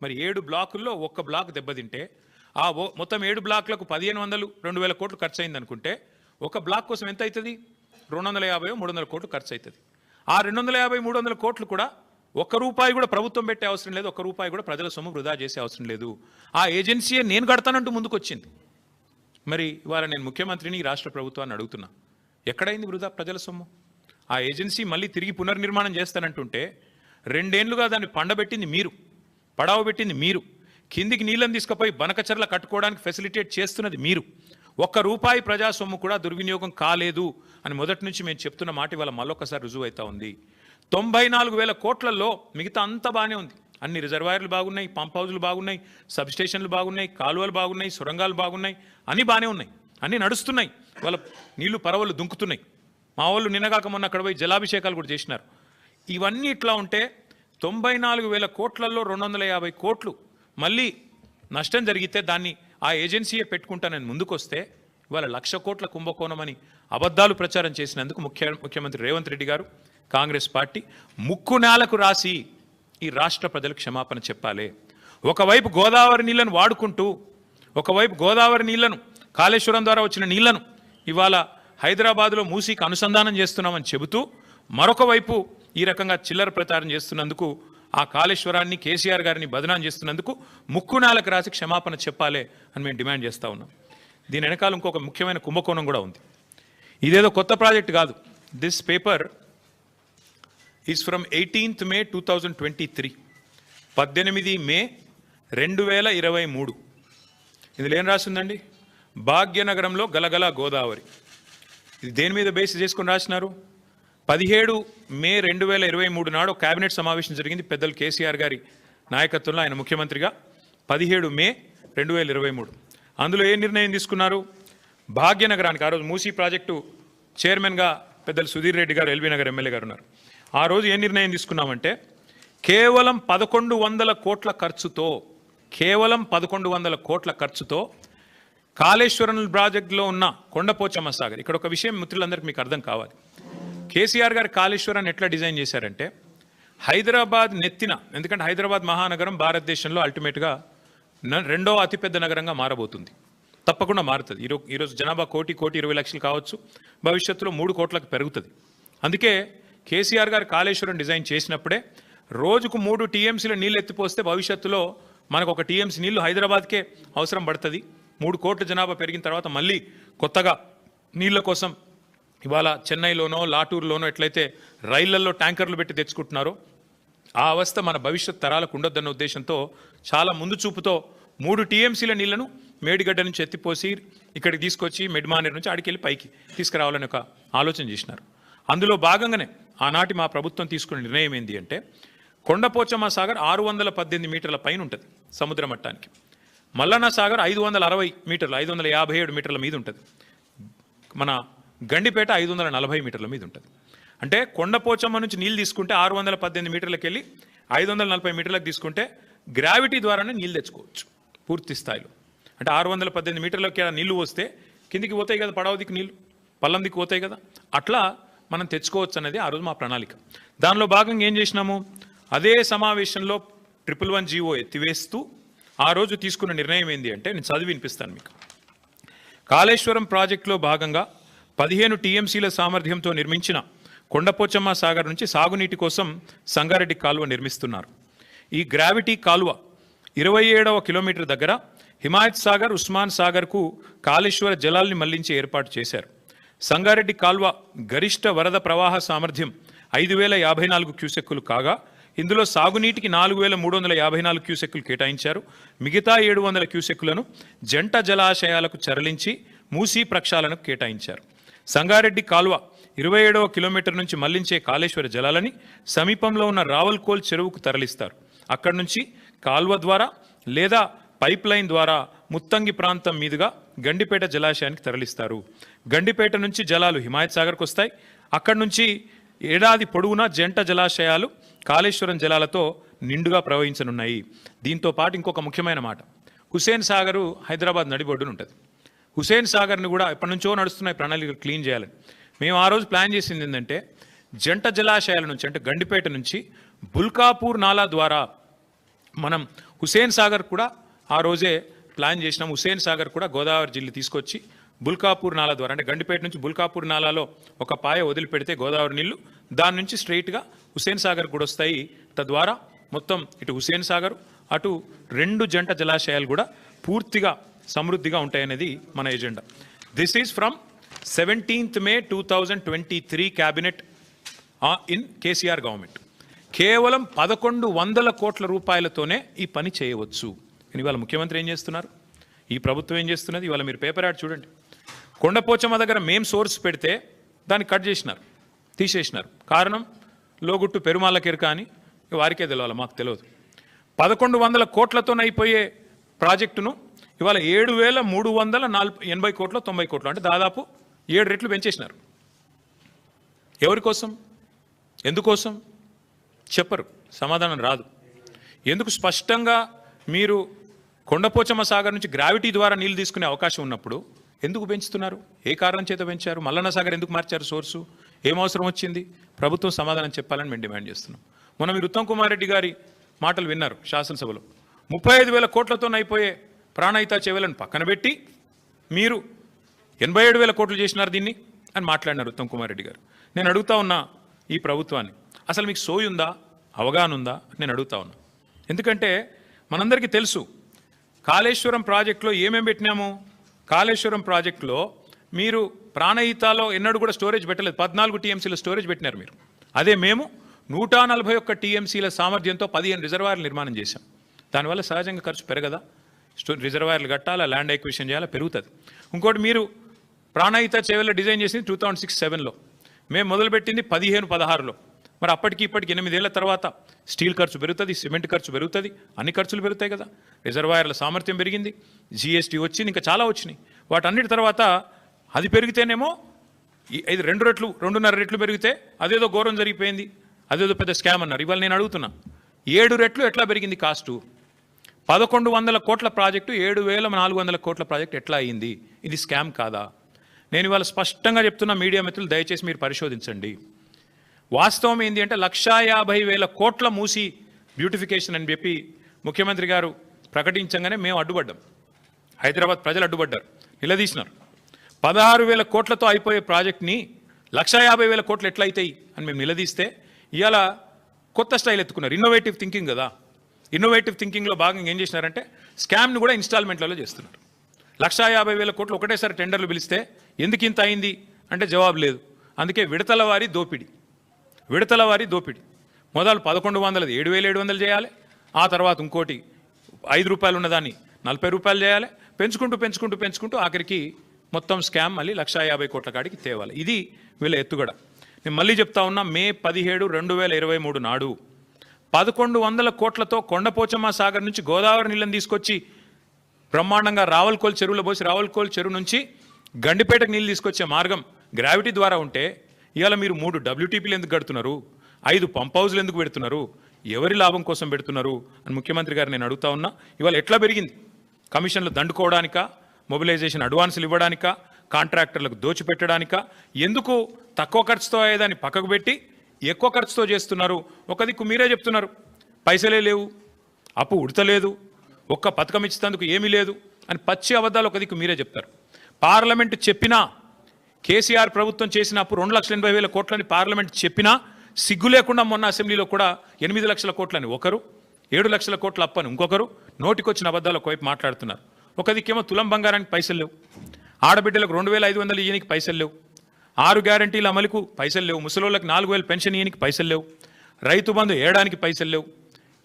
మరి ఏడు బ్లాకుల్లో ఒక్క బ్లాక్ దెబ్బతింటే ఆ మొత్తం ఏడు బ్లాక్లకు పదిహేను వందలు రెండు వేల కోట్లు ఖర్చు అయింది అనుకుంటే ఒక బ్లాక్ కోసం ఎంత అవుతుంది రెండు వందల యాభై మూడు వందల కోట్లు ఖర్చు అవుతుంది ఆ రెండు వందల యాభై మూడు వందల కోట్లు కూడా ఒక్క రూపాయి కూడా ప్రభుత్వం పెట్టే అవసరం లేదు ఒక్క రూపాయి కూడా ప్రజల సొమ్ము వృధా చేసే అవసరం లేదు. ఆ ఏజెన్సీయే నేను కడతానంటూ ముందుకు వచ్చింది మరి ఇవాళ నేను ముఖ్యమంత్రిని రాష్ట్ర ప్రభుత్వాన్ని అడుగుతున్నా. ఎక్కడైంది వృధా ప్రజల సొమ్ము? ఆ ఏజెన్సీ మళ్ళీ తిరిగి పునర్నిర్మాణం చేస్తానంటుంటే రెండేళ్ళుగా దాన్ని పండబెట్టింది మీరు పడావ పెట్టింది మీరు. కిందికి నీళ్ళని తీసుకుపోయి బనకచర్ల కట్టుకోవడానికి ఫెసిలిటేట్ చేస్తున్నది మీరు. ఒక్క రూపాయి ప్రజా సొమ్ము కూడా దుర్వినియోగం కాలేదు అని మొదటి నుంచి మేము చెప్తున్న మాట ఇవాళ మళ్ళొకసారి రుజువు అవుతా ఉంది. తొంభై నాలుగు వేల కోట్లలో మిగతా అంతా బాగానే ఉంది. అన్ని రిజర్వాయర్లు బాగున్నాయి పంప్ హౌజులు బాగున్నాయి సబ్ స్టేషన్లు బాగున్నాయి కాలువలు బాగున్నాయి సొరంగాలు బాగున్నాయి అన్నీ బాగానే ఉన్నాయి. అన్నీ నడుస్తున్నాయి. వాళ్ళ నీళ్ళు పరవలు దుంకుతున్నాయి. మా వాళ్ళు నిన్నగాక మొన్న అక్కడ పోయి జలాభిషేకాలు కూడా చేసినారు. ఇవన్నీ ఇట్లా ఉంటే తొంభై నాలుగు వేల కోట్లలో రెండు వందల యాభై కోట్లు మళ్ళీ నష్టం జరిగితే దాన్ని ఆ ఏజెన్సీయే పెట్టుకుంటానని ముందుకొస్తే ఇవాళ లక్ష కోట్ల కుంభకోణం అని అబద్ధాలు ప్రచారం చేసినందుకు ముఖ్య ముఖ్యమంత్రి రేవంత్ రెడ్డి గారు కాంగ్రెస్ పార్టీ ముక్కు నేలకు రాసి ఈ రాష్ట్ర ప్రజలకు క్షమాపణ చెప్పాలి. ఒకవైపు గోదావరి నీళ్ళను వాడుకుంటూ ఒకవైపు గోదావరి నీళ్ళను కాళేశ్వరం ద్వారా వచ్చిన నీళ్ళను ఇవాళ హైదరాబాద్లో మూసీకి అనుసంధానం చేస్తున్నామని చెబుతూ మరొక వైపు ఈ రకంగా చిల్లర ప్రచారం చేస్తున్నందుకు ఆ కాళేశ్వరాన్ని కేసీఆర్ గారిని బదనాం చేస్తున్నందుకు ముక్కు ముక్కునాలకు రాసి క్షమాపణ చెప్పాలి అని మేము డిమాండ్ చేస్తా ఉన్నాం. దీని వెనకాల ఇంకొక ముఖ్యమైన కుంభకోణం కూడా ఉంది. ఇదేదో కొత్త ప్రాజెక్ట్ కాదు. This paper is from eighteenth May two thousand twenty three పద్దెనిమిది మే రెండు వేల ఇరవై మూడు. ఇందులో ఏం రాసిందండి? భాగ్యనగరంలో గలగల గోదావరి. ఇది దేని మీద బేస్ చేసుకుని రాసినారు? పదిహేడు మే రెండు వేల ఇరవై మూడు నాడు కేబినెట్ సమావేశం జరిగింది పెద్దలు కేసీఆర్ గారి నాయకత్వంలో ఆయన ముఖ్యమంత్రిగా. పదిహేడు మే రెండు వేల ఇరవై మూడు. అందులో ఏ నిర్ణయం తీసుకున్నారు? భాగ్యనగరానికి. ఆ రోజు మూసీ ప్రాజెక్టు చైర్మన్గా పెద్దలు సుధీర్ రెడ్డి గారు ఎల్బీ నగర్ ఎమ్మెల్యే గారు ఉన్నారు. ఆ రోజు ఏ నిర్ణయం తీసుకున్నామంటే కేవలం పదకొండు వందల కోట్ల ఖర్చుతో కేవలం పదకొండు వందల కోట్ల ఖర్చుతో కాళేశ్వరం ప్రాజెక్టులో ఉన్న కొండపోచమ్మ సాగర్. ఇక్కడ ఒక విషయం మిత్రులందరికీ మీకు అర్థం కావాలి. కేసీఆర్ గారు కాళేశ్వరాన్ని ఎట్లా డిజైన్ చేశారంటే హైదరాబాద్ నెత్తిన ఎందుకంటే హైదరాబాద్ మహానగరం భారతదేశంలో అల్టిమేట్గా న- రెండో అతిపెద్ద నగరంగా మారబోతుంది. తప్పకుండా మారుతుంది. ఈరోజు ఈరోజు జనాభా కోటి కోటి ఇరవై లక్షలు కావచ్చు. భవిష్యత్తులో మూడు కోట్లకు పెరుగుతుంది. అందుకే కేసీఆర్ గారు కాళేశ్వరం డిజైన్ చేసినప్పుడే రోజుకు మూడు టీఎంసీల నీళ్ళు ఎత్తిపోస్తే భవిష్యత్తులో మనకు ఒక టీఎంసీ నీళ్ళు హైదరాబాద్కే అవసరం పడుతుంది. మూడు కోట్ల జనాభా పెరిగిన తర్వాత మళ్ళీ కొత్తగా నీళ్ళ కోసం ఇవాళ చెన్నైలోనో లాటూరులోనో ఎట్లయితే రైళ్ళలో ట్యాంకర్లు పెట్టి తెచ్చుకుంటున్నారో ఆ అవస్థ మన భవిష్యత్ తరాలకు ఉండొద్దన్న ఉద్దేశంతో చాలా ముందు చూపుతో మూడు టీఎంసీల నీళ్ళను మేడిగడ్డ నుంచి ఎత్తిపోసి ఇక్కడికి తీసుకొచ్చి మెడ్మానేర్ నుంచి ఆడికి వెళ్ళి పైకి తీసుకురావాలని ఒక ఆలోచన చేసినారు. అందులో భాగంగానే ఆనాటి మా ప్రభుత్వం తీసుకున్న నిర్ణయం ఏంటి అంటే కొండపోచమ్మ సాగర్ ఆరు వందల పద్దెనిమిది మీటర్ల పైన ఉంటుంది సముద్ర మట్టానికి. మల్లన్న సాగర్ ఐదు వందల అరవై మీటర్లు ఐదు వందల యాభై ఏడు మీటర్ల మీద ఉంటుంది. మన గండిపేట ఐదు వందల నలభై మీటర్ల మీద ఉంటుంది. అంటే కొండపోచమ్మ నుంచి నీళ్ళు తీసుకుంటే ఆరు వందల పద్దెనిమిది మీటర్లకు వెళ్ళి ఐదు వందల నలభై మీటర్లకు తీసుకుంటే గ్రావిటీ ద్వారానే నీళ్ళు తెచ్చుకోవచ్చు పూర్తి స్థాయిలో. అంటే ఆరు వందల పద్దెనిమిది మీటర్లకి నీళ్ళు వస్తే కిందికి పోతాయి కదా పడవ దిక్కు నీళ్ళు పల్లం దిక్కు పోతాయి కదా. అట్లా మనం తెచ్చుకోవచ్చు అనేది ఆ రోజు మా ప్రణాళిక. దానిలో భాగంగా ఏం చేసినాము? అదే సమావేశంలో ట్రిపుల్ వన్ జీవో ఎత్తివేస్తూ ఆ రోజు తీసుకున్న నిర్ణయం ఏంటి అంటే నేను చదివి వినిపిస్తాను మీకు. కాళేశ్వరం ప్రాజెక్టులో భాగంగా పదిహేను టీఎంసీల సామర్థ్యంతో నిర్మించిన కొండపోచమ్మ సాగర్ నుంచి సాగునీటి కోసం సంగారెడ్డి కాలువ నిర్మిస్తున్నారు. ఈ గ్రావిటీ కాలువ ఇరవై ఏడవ కిలోమీటర్ దగ్గర హిమాయత్ సాగర్ ఉస్మాన్ సాగర్కు కాళేశ్వర జలాల్ని మళ్ళించి ఏర్పాటు చేశారు. సంగారెడ్డి కాల్వ గరిష్ట వరద ప్రవాహ సామర్థ్యం ఐదు వేల యాభై నాలుగు క్యూసెక్కులు కాగా ఇందులో సాగునీటికి నాలుగు వేల మూడు వందల యాభై నాలుగు క్యూసెక్కులు కేటాయించారు. మిగతా ఏడు వందల క్యూసెక్కులను జంట జలాశయాలకు తరలించి మూసీ ప్రక్షాళనకు కేటాయించారు. సంగారెడ్డి కాల్వ ఇరవై ఏడవ కిలోమీటర్ నుంచి మళ్ళించే కాళేశ్వర జలాలని సమీపంలో ఉన్న రావల్కోల్ చెరువుకు తరలిస్తారు. అక్కడి నుంచి కాల్వ ద్వారా లేదా పైప్ లైన్ ద్వారా ముత్తంగి ప్రాంతం మీదుగా గండిపేట జలాశయానికి తరలిస్తారు. గండిపేట నుంచి జలాలు హిమాయత్ సాగర్కు వస్తాయి. అక్కడి నుంచి ఏడాది పొడవునా జంట జలాశయాలు కాళేశ్వరం జలాలతో నిండుగా ప్రవహించనున్నాయి. దీంతో పాటు ఇంకొక ముఖ్యమైన మాట. హుసేన్ సాగరు హైదరాబాద్ నడిబొడ్డున ఉంటుంది. హుసేన్ సాగర్ని కూడా ఎప్పటి నుంచో నడుస్తున్నాయి ప్రణాళిక క్లీన్ చేయాలని. మేము ఆ రోజు ప్లాన్ చేసింది ఏంటంటే జంట జలాశయాల నుంచి అంటే గండిపేట నుంచి బుల్కాపూర్ నాలా ద్వారా మనం హుసేన్ సాగర్ కూడా ఆ రోజే ప్లాన్ చేసినాం. హుసేన్ సాగర్ కూడా గోదావరి జిల్లా తీసుకొచ్చి బుల్కాపూర్ నాలా ద్వారా అంటే గండిపేట నుంచి బుల్కాపూర్ నాలాలో ఒక పాయ వదిలిపెడితే గోదావరి నీళ్ళు దాని నుంచి స్ట్రైట్గా హుసేన్ సాగర్ కూడా వస్తాయి. తద్వారా మొత్తం ఇటు హుసేన్ సాగర్ అటు రెండు జంట జలాశయాలు కూడా పూర్తిగా సమృద్ధిగా ఉంటాయనేది మన agenda. This is from seventeenth May two thousand twenty three cabinet in KCR government కేవలం పదకొండు వందల కోట్ల రూపాయలతోనే ఈ పని చేయవచ్చు. కానీ ఇవాళ ముఖ్యమంత్రి ఏం చేస్తున్నారు? ఈ ప్రభుత్వం ఏం చేస్తున్నది? ఇవాళ మీరు పేపర్ యాడ్ చూడండి. కొండపోచమ్మ దగ్గర మేం సోర్స్ పెడితే దాన్ని కట్ చేసినారు తీసేసినారు. కారణం లోగుట్టు పెరుమాళ్ళ కిరక అని వారికే తెలియాలి మాకు తెలియదు పదకొండు వందల కోట్లతో అయిపోయే ప్రాజెక్టును ఇవాళ ఏడు వేల మూడు వందల నాలుగు ఎనభై కోట్ల తొంభై కోట్లు అంటే దాదాపు ఏడు రెట్లు పెంచేసినారు. ఎవరి కోసం? ఎందుకోసం? చెప్పరు సమాధానం రాదు. ఎందుకు స్పష్టంగా మీరు కొండపోచమ్మ సాగర్ నుంచి గ్రావిటీ ద్వారా నీళ్ళు తీసుకునే అవకాశం ఉన్నప్పుడు ఎందుకు పెంచుతున్నారు? ఏ కారణం చేత పెంచారు? మల్లన్న సాగర్ ఎందుకు మార్చారు సోర్సు? ఏం అవసరం వచ్చింది? ప్రభుత్వం సమాధానం చెప్పాలని మేము డిమాండ్ చేస్తున్నాం. మొన్న మీరు ఉత్తమ్ కుమార్ రెడ్డి గారి మాటలు విన్నారు శాసనసభలో. ముప్పై ఐదు వేల కోట్లతో అయిపోయే ప్రాణహిత చెవులను పక్కన పెట్టి మీరు ఎనభై ఏడు వేల కోట్లు చేసినారు దీన్ని అని మాట్లాడినారు ఉత్తమ్ కుమార్ రెడ్డి గారు. నేను అడుగుతా ఉన్నా ఈ ప్రభుత్వాన్ని. అసలు మీకు సోయి ఉందా? అవగాహన ఉందా? నేను అడుగుతా ఉన్నా. ఎందుకంటే మనందరికీ తెలుసు కాళేశ్వరం ప్రాజెక్టులో ఏమేమి పెట్టినాము? కాళేశ్వరం ప్రాజెక్టులో మీరు ప్రాణహితాలో ఎన్నడూ కూడా స్టోరేజ్ పెట్టలేదు. పద్నాలుగు టీఎంసీల స్టోరేజ్ పెట్టినారు మీరు. అదే మేము నూట నలభై ఒక్క టీఎంసీల సామర్థ్యంతో పదిహేను రిజర్వాయర్లు నిర్మాణం చేశాం. దానివల్ల సహజంగా ఖర్చు పెరగదా? స్టో రిజర్వాయర్లు కట్టాలా? ల్యాండ్ ఎక్విషన్ చేయాలా? పెరుగుతుంది. ఇంకోటి మీరు ప్రాణహిత చేవెళ్ళ డిజైన్ చేసింది టూ థౌజండ్ సిక్స్ సెవెన్లో. మేము మొదలుపెట్టింది పదిహేను పదహారులో. మరి అప్పటికి ఇప్పటికి ఎనిమిదేళ్ళ తర్వాత స్టీల్ ఖర్చు పెరుగుతుంది సిమెంట్ ఖర్చు పెరుగుతుంది అన్ని ఖర్చులు పెరుగుతాయి కదా. రిజర్వాయర్ల సామర్థ్యం పెరిగింది జిఎస్టీ వచ్చింది ఇంకా చాలా వచ్చినాయి. వాటన్నిటి తర్వాత అది పెరిగితేనేమో ఈ- ఇది రెండు రెట్లు రెండున్నర రెట్లు పెరిగితే అదేదో ఘోరం జరిగిపోయింది అదేదో పెద్ద స్కామ్ అన్నారు. ఇవాళ నేను అడుగుతున్నా ఏడు రెట్లు ఎట్లా పెరిగింది కాస్టు? పదకొండు వందల కోట్ల ప్రాజెక్టు ఏడు వేల నాలుగు వందల కోట్ల ప్రాజెక్టు ఎట్లా అయింది? ఇది స్కామ్ కాదా? నేను ఇవాళ స్పష్టంగా చెప్తున్న మీడియా మిత్రులు దయచేసి మీరు పరిశోధించండి. వాస్తవం ఏంటి అంటే లక్షా యాభై వేల కోట్ల మూసి బ్యూటిఫికేషన్ అని చెప్పి ముఖ్యమంత్రి గారు ప్రకటించగానే మేము అడ్డుపడ్డాం. హైదరాబాద్ ప్రజలు అడ్డుపడ్డారు నిలదీసినారు. పదహారు వేల కోట్లతో అయిపోయే ప్రాజెక్ట్ని లక్షా యాభై వేల కోట్లు ఎట్లయితాయి అవుతాయి అని మేము నిలదీస్తే ఇవాళ కొత్త స్టైల్ ఎత్తుకున్నారు. ఇన్నోవేటివ్ థింకింగ్ కదా. ఇన్నోవేటివ్ థింకింగ్లో భాగంగా ఏం చేసినారంటే స్కామ్ని కూడా ఇన్స్టాల్మెంట్లలో చేస్తున్నారు. లక్షా యాభై వేల కోట్లు ఒకటేసారి టెండర్లు పిలిస్తే ఎందుకు ఇంత అయింది? అంటే జవాబు లేదు. అందుకే విడతల వారి దోపిడి. విడతల వారి దోపిడి. మొదలు పదకొండు వందలది ఏడు వేల ఏడు వందలు చేయాలి. ఆ తర్వాత ఇంకోటి ఐదు రూపాయలు ఉన్నదాన్ని నలభై రూపాయలు చేయాలి. పెంచుకుంటూ పెంచుకుంటూ పెంచుకుంటూ ఆఖరికి మొత్తం స్కామ్ మళ్ళీ లక్షా యాభై కోట్ల కాడికి తేవాలి. ఇది వీళ్ళ ఎత్తుగడ. నేను మళ్ళీ చెప్తా ఉన్నా మే పదిహేడు రెండు వేల ఇరవై మూడు నాడు పదకొండు వందల కోట్లతో కొండపోచమ్మ సాగర్ నుంచి గోదావరి నీళ్ళని తీసుకొచ్చి బ్రహ్మాండంగా రావల్కోల్ చెరువులో పోసి రావల్కోల్ చెరువు నుంచి గండిపేటకు నీళ్ళు తీసుకొచ్చే మార్గం గ్రావిటీ ద్వారా ఉంటే ఇవాళ మీరు మూడు డబ్ల్యూటీపీలు ఎందుకు కడుతున్నారు? ఐదు పంప్ హౌజ్లు ఎందుకు పెడుతున్నారు? ఎవరి లాభం కోసం పెడుతున్నారు? అని ముఖ్యమంత్రి గారు నేను అడుగుతా ఉన్నా. ఇవాళ ఎట్లా పెరిగింది? కమిషన్లు దండుకోవడానికా? మొబిలైజేషన్ అడ్వాన్సులు ఇవ్వడానికా? కాంట్రాక్టర్లకు దోచిపెట్టడానికా? ఎందుకు తక్కువ ఖర్చుతో అయ్యేదాన్ని పక్కకు పెట్టి ఎక్కువ ఖర్చుతో చేస్తున్నారు? ఒక దిక్కు మీరే చెప్తున్నారు. పైసలే లేవు. అప్పు ఉడతలేదు. ఒక్క పథకం ఇచ్చేందుకు ఏమీ లేదు. అని పచ్చి అబద్ధాలు ఒక దిక్కు మీరే చెప్తారు. పార్లమెంట్ చెప్పినా కేసీఆర్ ప్రభుత్వం చేసిన అప్పు రెండు లక్షల ఎనభై వేల కోట్లని పార్లమెంట్ చెప్పినా సిగ్గు లేకుండా మొన్న అసెంబ్లీలో కూడా ఎనిమిది లక్షల కోట్లని ఒకరు ఏడు లక్షల కోట్ల అప్పని ఇంకొకరు నోటికొచ్చిన అబద్ధాలు ఒకవైపు మాట్లాడుతున్నారు. ఒక దిక్కేమో తులం బంగారానికి పైసలు లేవు. ఆడబిడ్డలకు రెండు వేల ఐదు వందలు ఇయ్యనికి పైసలు లేవు. ఆరు గ్యారంటీల అమలుకు పైసలు లేవు. ముసలోళ్ళకి నాలుగు వేలు పెన్షన్ ఇయ్యనికి పైసలు లేవు. రైతు బంధు ఏడానికి పైసలు లేవు.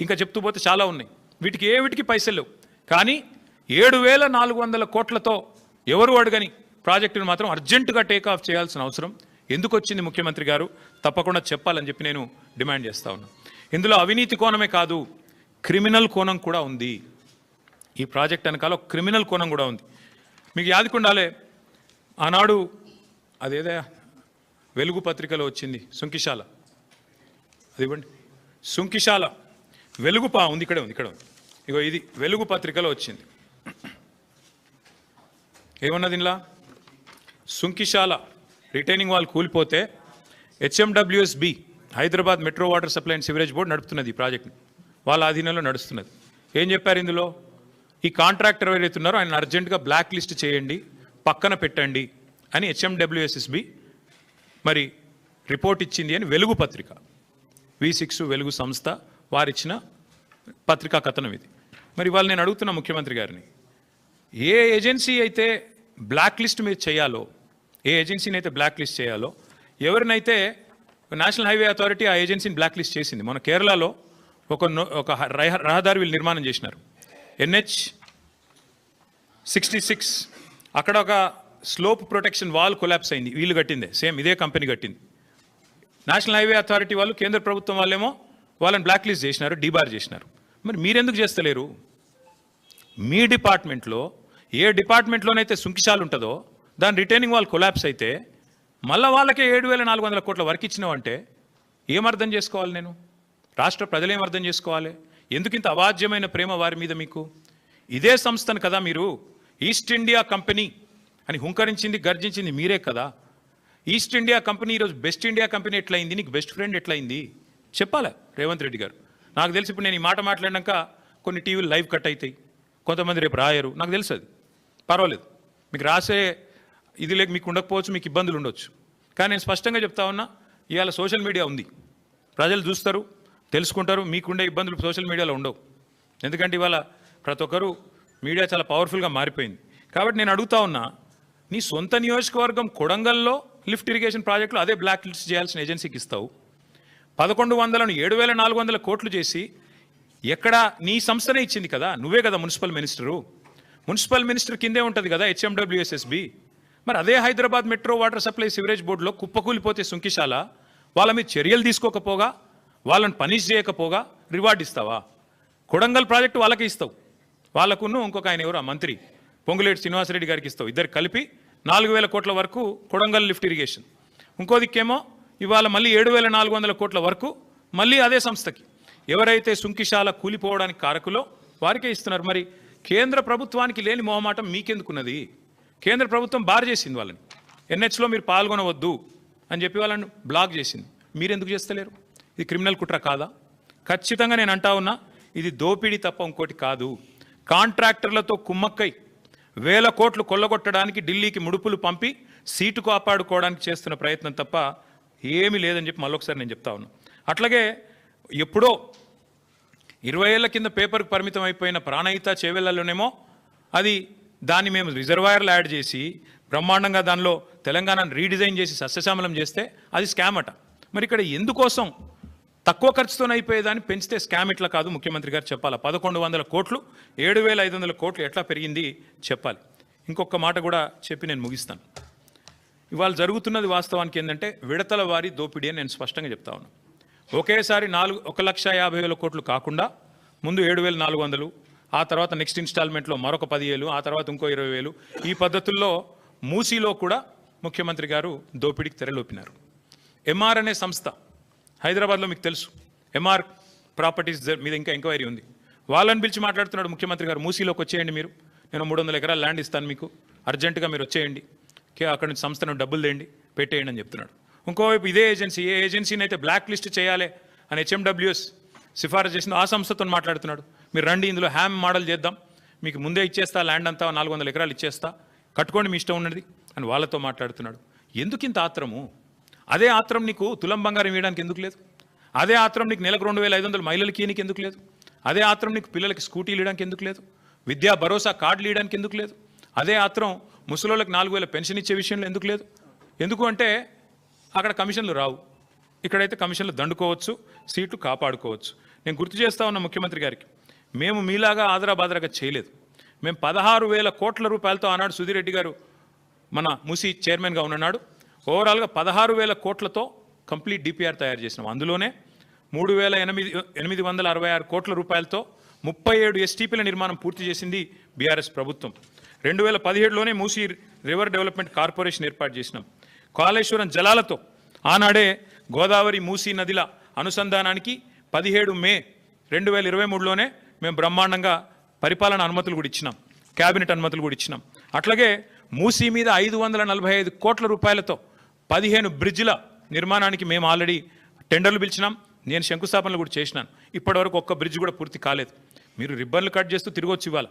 ఇంకా చెప్తూ పోతే చాలా ఉన్నాయి. వీటికి ఏ వీటికి పైసలు లేవు. కానీ ఏడు వేల నాలుగు వందల కోట్లతో ఎవరు అడగని ప్రాజెక్టును మాత్రం అర్జెంటుగా టేక్ ఆఫ్ చేయాల్సిన అవసరం ఎందుకు వచ్చింది ముఖ్యమంత్రి గారు? తప్పకుండా చెప్పాలని చెప్పి నేను డిమాండ్ చేస్తా ఉన్నా. ఇందులో అవినీతి కోణమే కాదు క్రిమినల్ కోణం కూడా ఉంది. ఈ ప్రాజెక్ట్ వెనకాల క్రిమినల్ కోణం కూడా ఉంది. మీకు యాదికుండాలే ఆనాడు అదేదే వెలుగు పత్రికలో వచ్చింది సుంకిశాల. అది ఇవ్వండి. సుంకిశాల. వెలుగు పా ఉంది ఇక్కడే ఉంది ఇక్కడ ఉంది. ఇగో ఇది వెలుగు పత్రికలో వచ్చింది. ఏమన్నది ఇలా Sunkishala retaining wall కూలిపోతే HMWSB Hyderabad Metro Water Supply and Sewerage Board నడుపుతున్నది ఈ ప్రాజెక్ట్ని. వాళ్ళ ఆధీనంలో నడుస్తున్నది. ఏం చెప్పారు ఇందులో? ఈ కాంట్రాక్టర్ ఎవరైతే ఉన్నారో ఆయన అర్జెంటుగా బ్లాక్ లిస్ట్ చేయండి పక్కన పెట్టండి అని హెచ్ఎండబ్ల్యూఎస్ఎస్బి మరి రిపోర్ట్ ఇచ్చింది అని వెలుగు పత్రిక వి సిక్స్ వెలుగు సంస్థ వారిచ్చిన పత్రికా కథనం ఇది. మరి వాళ్ళు నేను అడుగుతున్న ముఖ్యమంత్రి గారిని ఏ ఏజెన్సీ అయితే బ్లాక్ లిస్ట్ మీద చేయాలో ఏ ఏజెన్సీని అయితే బ్లాక్ లిస్ట్ చేయాలో ఎవరినైతే నేషనల్ హైవే అథారిటీ ఆ ఏజెన్సీని బ్లాక్ లిస్ట్ చేసింది. మన కేరళలో ఒక నో- ఒక రహదారి వీళ్ళు నిర్మాణం చేసినారు. ఎన్హెచ్ సిక్స్టీ సిక్స్ అక్కడ ఒక స్లోప్ ప్రొటెక్షన్ వాల్ కొలాప్స్ అయింది. వీళ్ళు కట్టింది సేమ్ ఇదే కంపెనీ కట్టింది. నేషనల్ హైవే అథారిటీ వాళ్ళు కేంద్ర ప్రభుత్వం వాళ్ళేమో వాళ్ళని బ్లాక్ లిస్ట్ చేసినారు డీబార్ చేసినారు. మరి మీరెందుకు చేస్తలేరు? మీ డిపార్ట్మెంట్లో ఏ డిపార్ట్మెంట్లోనైతే సుంకిశాలు ఉంటుందో దాని రిటైనింగ్ వాళ్ళు కొలాప్స్ అయితే మళ్ళీ వాళ్ళకే ఏడు వేల నాలుగు వందల కోట్ల వర్క్ ఇచ్చినావంటే ఏం అర్థం చేసుకోవాలి నేను? రాష్ట్ర ప్రజలు అర్థం చేసుకోవాలి? ఎందుకు ఇంత అవాజ్యమైన ప్రేమ వారి మీద మీకు? ఇదే సంస్థను కదా మీరు ఈస్ట్ ఇండియా కంపెనీ అని హుంకరించింది గర్జించింది మీరే కదా. ఈస్ట్ ఇండియా కంపెనీ ఈరోజు బెస్ట్ ఇండియా కంపెనీ ఎట్లయింది? నీకు బెస్ట్ ఫ్రెండ్ ఎట్లయింది? చెప్పాలి రేవంత్ రెడ్డి గారు? నాకు తెలిసి ఇప్పుడు నేను ఈ మాట మాట్లాడినాక కొన్ని టీవీలు లైవ్ కట్ అవుతాయి కొంతమంది రేపు రాయరు. నాకు తెలుసు అది. పర్వాలేదు. మీకు రాసే ఇది లేక మీకు ఉండకపోవచ్చు మీకు ఇబ్బందులు ఉండొచ్చు. కానీ నేను స్పష్టంగా చెప్తా ఉన్నా ఇవాళ సోషల్ మీడియా ఉంది. ప్రజలు చూస్తారు తెలుసుకుంటారు మీకుండే ఇబ్బందులు సోషల్ మీడియాలో ఉండవు. ఎందుకంటే ఇవాళ ప్రతి ఒక్కరు మీడియా చాలా పవర్ఫుల్గా మారిపోయింది. కాబట్టి నేను అడుగుతా ఉన్నా నీ సొంత నియోజకవర్గం కొడంగల్లో లిఫ్ట్ ఇరిగేషన్ ప్రాజెక్టులు అదే బ్లాక్ లిస్ట్ చేయాల్సిన ఏజెన్సీకి ఇస్తావు. పదకొండు వందలను ఏడు వేల నాలుగు వందల కోట్లు చేసి ఎక్కడ నీ సంస్థనే ఇచ్చింది కదా? నువ్వే కదా మున్సిపల్ మినిస్టరు. మున్సిపల్ మినిస్టర్ కిందే ఉంటుంది కదా హెచ్ఎండబ్ల్యూఎస్ఎస్బి. మరి అదే Hyderabad metro water supply sewerage బోర్డులో కుప్పకూలిపోతే సుంకిశాల? వాళ్ళ మీద చర్యలు తీసుకోకపోగా? వాళ్ళని పనిష్ చేయకపోగా? రివార్డ్ ఇస్తావా? కొడంగల్ ప్రాజెక్టు వాళ్ళకే ఇస్తావు. వాళ్ళకున్న ఇంకొక ఆయన ఎవరు? ఆ మంత్రి. పొంగులేటి శ్రీనివాసరెడ్డి గారికి ఇస్తావు. ఇద్దరు కలిపి నాలుగు వేల కోట్ల వరకు కొడంగల్ లిఫ్ట్ ఇరిగేషన్. ఇంకో దిక్కేమో ఇవాళ మళ్ళీ ఏడు వేల నాలుగు వందల కోట్ల వరకు మళ్ళీ అదే సంస్థకి. ఎవరైతే సుంకిశాల కూలిపోవడానికి కారకులో వారికే ఇస్తున్నారు. మరి కేంద్ర ప్రభుత్వానికి లేని మొహమాటం మీకెందుకున్నది? కేంద్ర ప్రభుత్వం బార్ చేసింది వాళ్ళని. ఎన్హెచ్లో మీరు పాల్గొనవద్దు అని చెప్పి వాళ్ళని బ్లాక్ చేసింది. మీరెందుకు చేస్తలేరు? ఇది క్రిమినల్ కుట్ర కాదా? ఖచ్చితంగా నేను అంటా ఉన్నా ఇది దోపిడీ తప్ప ఇంకోటి కాదు. కాంట్రాక్టర్లతో కుమ్మక్కై వేల కోట్లు కొల్లగొట్టడానికి ఢిల్లీకి ముడుపులు పంపి సీటు కాపాడుకోవడానికి చేస్తున్న ప్రయత్నం తప్ప ఏమీ లేదని చెప్పి మళ్ళొకసారి నేను చెప్తా ఉన్నా. అట్లాగే ఎప్పుడో ఇరవై ఏళ్ళ కింద పేపర్కు పరిమితం అయిపోయిన ప్రాణహిత చేవెళ్ళలోనేమో అది దాన్ని మేము రిజర్వాయర్లు యాడ్ చేసి బ్రహ్మాండంగా దానిలో తెలంగాణను రీడిజైన్ చేసి సస్యశ్యామలం చేస్తే అది స్కామ్ అట. మరి ఇక్కడ ఎందుకోసం తక్కువ ఖర్చుతో అయిపోయేదాన్ని పెంచితే స్కామ్ ఇట్లా కాదు ముఖ్యమంత్రి గారు చెప్పాలి? పదకొండు వందల కోట్లు ఏడు వేల ఐదు వందల కోట్లు ఎట్లా పెరిగింది చెప్పాలి. ఇంకొక మాట కూడా చెప్పి నేను ముగిస్తాను. ఇవాళ జరుగుతున్నది వాస్తవానికి ఏంటంటే విడతల వారి దోపిడీ అని నేను స్పష్టంగా చెప్తా ఉన్నాను ఒకేసారి నాలుగు ఒక లక్ష యాభై వేల కోట్లు కాకుండా ముందు ఏడు వేల నాలుగు వందలు ఆ తర్వాత నెక్స్ట్ ఇన్స్టాల్మెంట్లో మరొక పదివేలు ఆ తర్వాత ఇంకో ఇరవై వేలు. ఈ పద్ధతుల్లో మూసీలో కూడా ముఖ్యమంత్రి గారు దోపిడీకి తెరలోపినారు. ఎంఆర్ అనే సంస్థ హైదరాబాద్లో మీకు తెలుసు. ఎంఆర్ ప్రాపర్టీస్ మీద ఇంకా ఎంక్వైరీ ఉంది. వాళ్ళని పిలిచి మాట్లాడుతున్నాడు ముఖ్యమంత్రి గారు మూసీలోకి వచ్చేయండి మీరు. నేను మూడు వందల ఎకరాల ల్యాండ్ ఇస్తాను మీకు. అర్జెంటుగా మీరు వచ్చేయండి. అక్కడ నుంచి సంస్థను డబ్బులు తేండి పెట్టేయండి అని చెప్తున్నాడు. ఇంకోవైపు ఇదే ఏజెన్సీ ఏ ఏజెన్సీని అయితే బ్లాక్ లిస్ట్ చేయాలి అని హెచ్ఎండబ్ల్యూఎస్ సిఫారసు చేసిన ఆ సంస్థతో మాట్లాడుతున్నాడు. మీరు రండి ఇందులో హ్యామ్ మోడల్ చేద్దాం. మీకు ముందే ఇచ్చేస్తా ల్యాండ్ అంతా నాలుగు వందల ఎకరాలు ఇచ్చేస్తా. కట్టుకోండి మీ ఇష్టం ఉన్నది అని వాళ్ళతో మాట్లాడుతున్నాడు. ఎందుకు ఇంత ఆత్రము? అదే ఆత్రం నీకు తులం బంగారం ఇవ్వడానికి ఎందుకు లేదు? అదే ఆత్రం నీకు నెలకు రెండు వేల ఐదు వందల మహిళలకి ఇయనికి ఎందుకు లేదు? అదే ఆత్రం నీకు పిల్లలకి స్కూటీలు ఇవ్వడానికి ఎందుకు లేదు? విద్యా భరోసా కార్డులు ఇవ్వడానికి ఎందుకు లేదు? అదే ఆత్రం ముసలోళ్ళకి నాలుగు వేల పెన్షన్ ఇచ్చే విషయంలో ఎందుకు లేదు? ఎందుకు అంటే అక్కడ కమిషన్లు రావు. ఇక్కడైతే కమిషన్లు దండుకోవచ్చు సీట్లు కాపాడుకోవచ్చు. నేను గుర్తు చేస్తా ఉన్న ముఖ్యమంత్రి గారికి మేము మీలాగా ఆదరాబాదరాగా చేయలేదు. మేము పదహారు వేల కోట్ల రూపాయలతో ఆనాడు సుధీరెడ్డి గారు మన ముసి చైర్మన్గా ఉన్నాడు ఓవరాల్గా పదహారు వేల కోట్లతో కంప్లీట్ డిపిఆర్ తయారు చేసినాం. అందులోనే మూడు వేల ఎనిమిది ఎనిమిది వందల అరవై ఆరు కోట్ల రూపాయలతో ముప్పై ఏడు ఎస్టీపీల నిర్మాణం పూర్తి చేసింది బీఆర్ఎస్ ప్రభుత్వం. రెండు వేల పదిహేడులోనే మూసీ రివర్ డెవలప్మెంట్ కార్పొరేషన్ ఏర్పాటు చేసినాం. కాళేశ్వరం జలాలతో ఆనాడే గోదావరి మూసీ నదిల అనుసంధానానికి పదిహేడు మే రెండు వేల ఇరవై మూడులోనే మేము బ్రహ్మాండంగా పరిపాలన అనుమతులు కూడా ఇచ్చినాం. క్యాబినెట్ అనుమతులు కూడా ఇచ్చినాం. అట్లాగే మూసీ మీద ఐదు వందల నలభై ఐదు కోట్ల రూపాయలతో పదిహేను బ్రిడ్జిల నిర్మాణానికి మేము ఆల్రెడీ టెండర్లు పిలిచినాం. నేను శంకుస్థాపనలు కూడా చేసినాను. ఇప్పటివరకు ఒక్క బ్రిడ్జ్ కూడా పూర్తి కాలేదు. మీరు రిబ్బన్లు కట్ చేస్తూ తిరగొచ్చు ఇవ్వాలి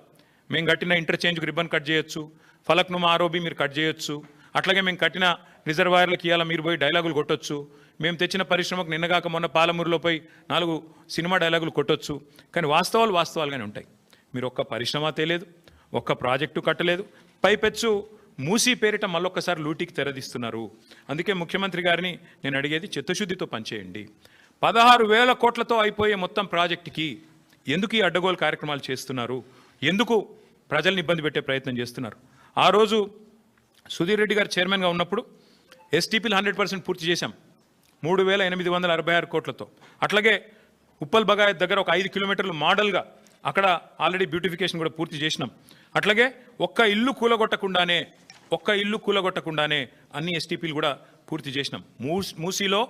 మేము కట్టిన ఇంటర్చేంజ్కి రిబ్బన్ కట్ చేయొచ్చు. ఫలక్నుమ ఆరోబి మీరు కట్ చేయొచ్చు. అట్లాగే మేము కట్టిన రిజర్వాయర్లకు ఇవాళ మీరు పోయి డైలాగులు కొట్టొచ్చు? మేము తెచ్చిన పరిశ్రమకు నిన్నగాక మొన్న పాలమూరులో పోయి నాలుగు సినిమా డైలాగులు కొట్టొచ్చు. కానీ వాస్తవాలు వాస్తవాలుగానే ఉంటాయి. మీరు ఒక్క పరిశ్రమ తెలియదు ఒక్క ప్రాజెక్టు కట్టలేదు పైపెచ్చు మూసీ పేరిట మళ్ళొక్కసారి లూటీకి తెరదీస్తున్నారు. అందుకే ముఖ్యమంత్రి గారిని నేను అడిగేది చిత్తశుద్ధితో పనిచేయండి. పదహారు వేల కోట్లతో అయిపోయే మొత్తం ప్రాజెక్టుకి ఎందుకు ఈ అడ్డగోలు కార్యక్రమాలు చేస్తున్నారు? ఎందుకు ప్రజల్ని ఇబ్బంది పెట్టే ప్రయత్నం చేస్తున్నారు? ఆ రోజు సుధీర్ రెడ్డి గారు చైర్మన్గా ఉన్నప్పుడు ఎస్టీపీలు హండ్రెడ్ పర్సెంట్ పూర్తి చేశాం. మూడు వేల ఎనిమిది వందల అరవై ఆరు కోట్లతో. అట్లాగే ఉప్పల్ బగాయత్ దగ్గర ఒక ఐదు కిలోమీటర్లు మోడల్గా అక్కడ ఆల్రెడీ బ్యూటిఫికేషన్ కూడా పూర్తి చేసినాం. అట్లాగే ఒక్క ఇల్లు కూలగొట్టకుండానే ఒక్క ఇల్లు కూలగొట్టకుండానే అన్ని ఎస్టీపీలు కూడా పూర్తి చేసినాం. మూ మూసీలో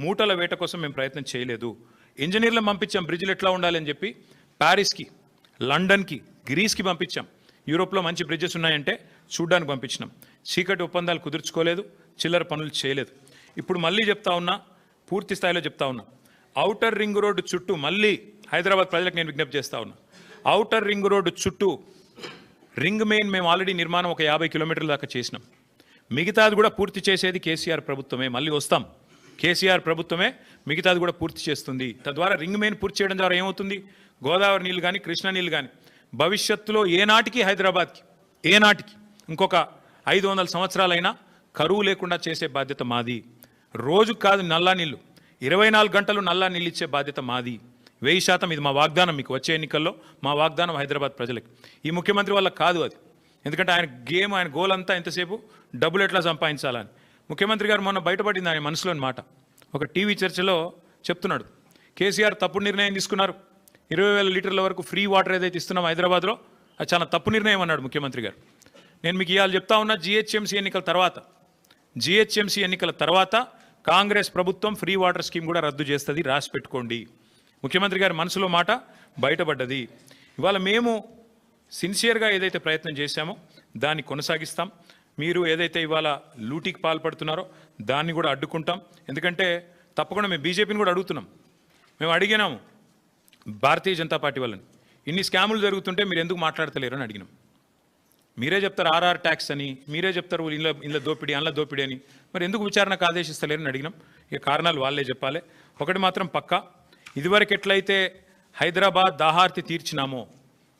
మూటల వేట కోసం మేము ప్రయత్నం చేయలేదు. ఇంజనీర్లను పంపించాం బ్రిడ్జ్లు ఎట్లా ఉండాలని చెప్పి. ప్యారిస్కి లండన్కి గ్రీస్కి పంపించాం. యూరోప్లో మంచి బ్రిడ్జెస్ ఉన్నాయంటే చూడ్డానికి పంపించినాం. చీకటి ఒప్పందాలు కుదుర్చుకోలేదు. చిల్లర పనులు చేయలేదు. ఇప్పుడు మళ్ళీ చెప్తా ఉన్నా పూర్తి స్థాయిలో చెప్తా ఉన్నా. ఔటర్ రింగ్ రోడ్డు చుట్టూ మళ్ళీ హైదరాబాద్ ప్రజలకు నేను విజ్ఞప్తి చేస్తా ఉన్నా. ఔటర్ రింగ్ రోడ్డు చుట్టూ రింగ్ మెయిన్ మేము ఆల్రెడీ నిర్మాణం ఒక యాభై కిలోమీటర్ల దాకా చేసినాం. మిగతాది కూడా పూర్తి చేసేది కేసీఆర్ ప్రభుత్వమే. మళ్ళీ వస్తాం. కేసీఆర్ ప్రభుత్వమే మిగతాది కూడా పూర్తి చేస్తుంది. తద్వారా రింగ్ మెయిన్ పూర్తి చేయడం ద్వారా ఏమవుతుంది? గోదావరి నీళ్ళు కానీ కృష్ణా నీళ్ళు కానీ భవిష్యత్తులో ఏనాటికి హైదరాబాద్కి ఏనాటికి ఇంకొక ఐదు వందల సంవత్సరాలైనా కరువు లేకుండా చేసే బాధ్యత మాది. రోజు కాదు నల్లా నీళ్ళు. ఇరవై నాలుగు గంటలు నల్లా నీళ్ళు ఇచ్చే బాధ్యత మాది. వెయ్యి శాతం ఇది మా వాగ్దానం మీకు వచ్చే ఎన్నికల్లో మా వాగ్దానం హైదరాబాద్ ప్రజలకు. ఈ ముఖ్యమంత్రి వల్ల కాదు అది. ఎందుకంటే ఆయన గేమ్ ఆయన గోల్ అంతా ఎంతసేపు డబ్బులు ఎట్లా సంపాదించాలని. ముఖ్యమంత్రి గారు మొన్న బయటపడింది ఆయన మనసులోని మాట ఒక టీవీ చర్చలో చెప్తున్నాడు. కేసీఆర్ తప్పుడు నిర్ణయం తీసుకున్నారు. ఇరవై వేల లీటర్ల వరకు ఫ్రీ వాటర్ ఏదైతే ఇస్తున్నాం హైదరాబాద్లో అది చాలా తప్పు నిర్ణయం అన్నాడు ముఖ్యమంత్రి గారు. నేను మీకు ఇవాళ చెప్తా ఉన్నా జిహెచ్ఎంసీ ఎన్నికల తర్వాత జిహెచ్ఎంసీ ఎన్నికల తర్వాత కాంగ్రెస్ ప్రభుత్వం ఫ్రీ వాటర్ స్కీమ్ కూడా రద్దు చేస్తుంది రాసి పెట్టుకోండి. ముఖ్యమంత్రి గారి మనసులో మాట బయటపడ్డది. ఇవాళ మేము సిన్సియర్గా ఏదైతే ప్రయత్నం చేశామో దాన్ని కొనసాగిస్తాం. మీరు ఏదైతే ఇవాళ లూటీకి పాల్పడుతున్నారో దాన్ని కూడా అడ్డుకుంటాం. ఎందుకంటే తప్పకుండా మేము బీజేపీని కూడా అడుగుతున్నాం. మేము అడిగినాము భారతీయ జనతా పార్టీ వాళ్ళని. ఇన్ని స్కాములు జరుగుతుంటే మీరు ఎందుకు మాట్లాడతలేరు అని అడిగినాం. మీరే చెప్తారు ఆర్ఆర్ ట్యాక్స్ అని మీరే చెప్తారు ఇంట్లో ఇందులో దోపిడీ అందులో దోపిడీ అని. మరి ఎందుకు విచారణకు ఆదేశిస్తలేరని అడిగినాం. ఇక కారణాలు వాళ్ళే చెప్పాలి. ఒకటి మాత్రం పక్కా. ఇదివరకు ఎట్లయితే హైదరాబాద్ దాహార్తి తీర్చినామో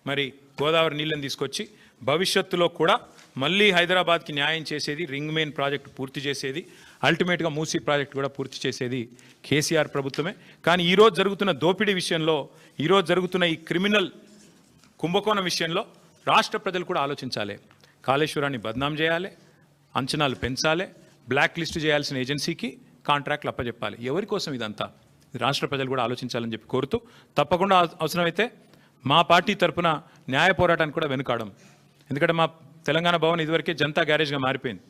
మరి గోదావరి నీళ్ళని తీసుకొచ్చి భవిష్యత్తులో కూడా మళ్ళీ హైదరాబాద్కి న్యాయం చేసేది రింగ్ మెయిన్ ప్రాజెక్టు పూర్తి చేసేది అల్టిమేట్గా మూసీ ప్రాజెక్టు కూడా పూర్తి చేసేది కేసీఆర్ ప్రభుత్వమే. కానీ ఈరోజు జరుగుతున్న దోపిడీ విషయంలో ఈరోజు జరుగుతున్న ఈ క్రిమినల్ కుంభకోణం విషయంలో రాష్ట్ర ప్రజలు కూడా ఆలోచించాలి. కాళేశ్వరాన్ని బద్నాం చేయాలి అంచనాలు పెంచాలి బ్లాక్ లిస్ట్ చేయాల్సిన ఏజెన్సీకి కాంట్రాక్ట్లు అప్పచెప్పాలి ఎవరి కోసం ఇదంతా? రాష్ట్ర ప్రజలు కూడా ఆలోచించాలని చెప్పి కోరుతూ తప్పకుండా అవసరమైతే మా పార్టీ తరపున న్యాయ పోరాటానికి కూడా వెనుకాడం. ఎందుకంటే మా తెలంగాణ భవన్ ఇదివరకే జనతా గ్యారేజ్గా మారిపోయింది.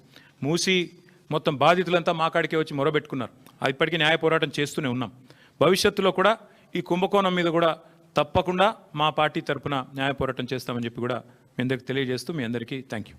మూసి మొత్తం బాధితులంతా మా కాడికే వచ్చి మొరబెట్టుకున్నారు. అది ఇప్పటికీ న్యాయ పోరాటం చేస్తూనే ఉన్నాం. భవిష్యత్తులో కూడా ఈ కుంభకోణం మీద కూడా తప్పకుండా మా పార్టీ తరఫున న్యాయ పోరాటం చేస్తామని చెప్పి కూడా మీ అందరికి తెలియజేస్తూ మీ అందరికీ థ్యాంక్ యూ